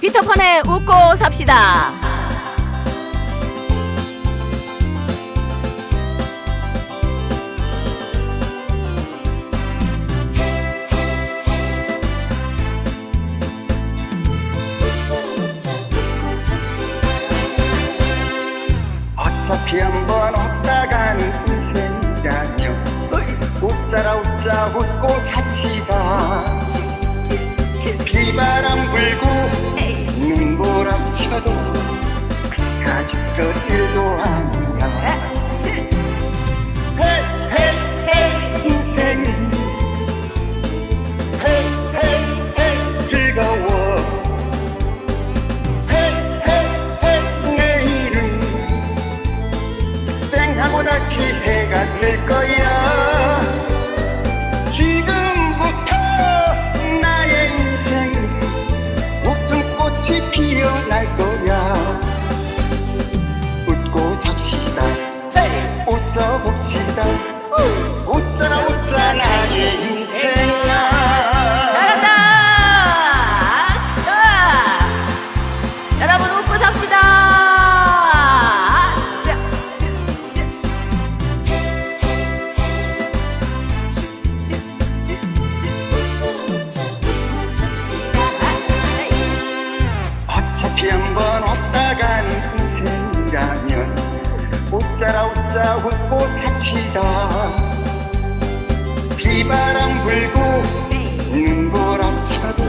피터판에 웃고 삽시다. 어차피 한번 없다가는 인생이라며 웃자라 웃자 웃고 삽시다. 비바람 불고 가죽도 일도 아니야. 헤헤헤 인생은. 헤헤헤 즐거워. 헤헤헤 내일은 땡하고 다시 해가 될 거야 삽시다. 비바람 불고 눈보라 쳐도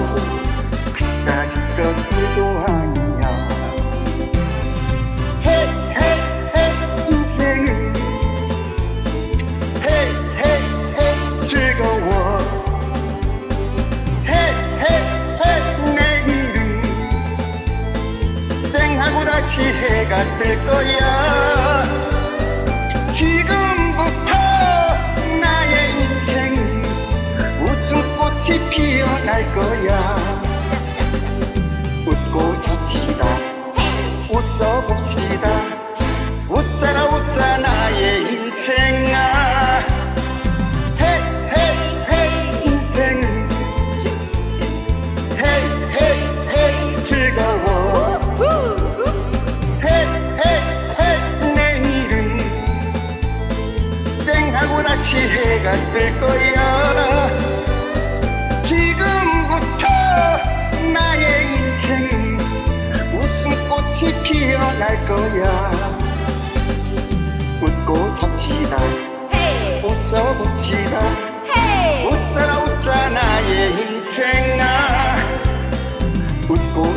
그까짓 것도 아니야. 헤헤헤 인생은 헤헤헤 즐거워. 헤헤헤 내일은 땡하고 다시 해가 뜰 거야. 지금 뜰 거야. 지금부터 나의 인생은 웃음꽃이 피어날 거야. 웃고 삽시다. 헤이, 웃어 봅시다. 헤이. 웃어라 웃자 나의 인생아. 웃고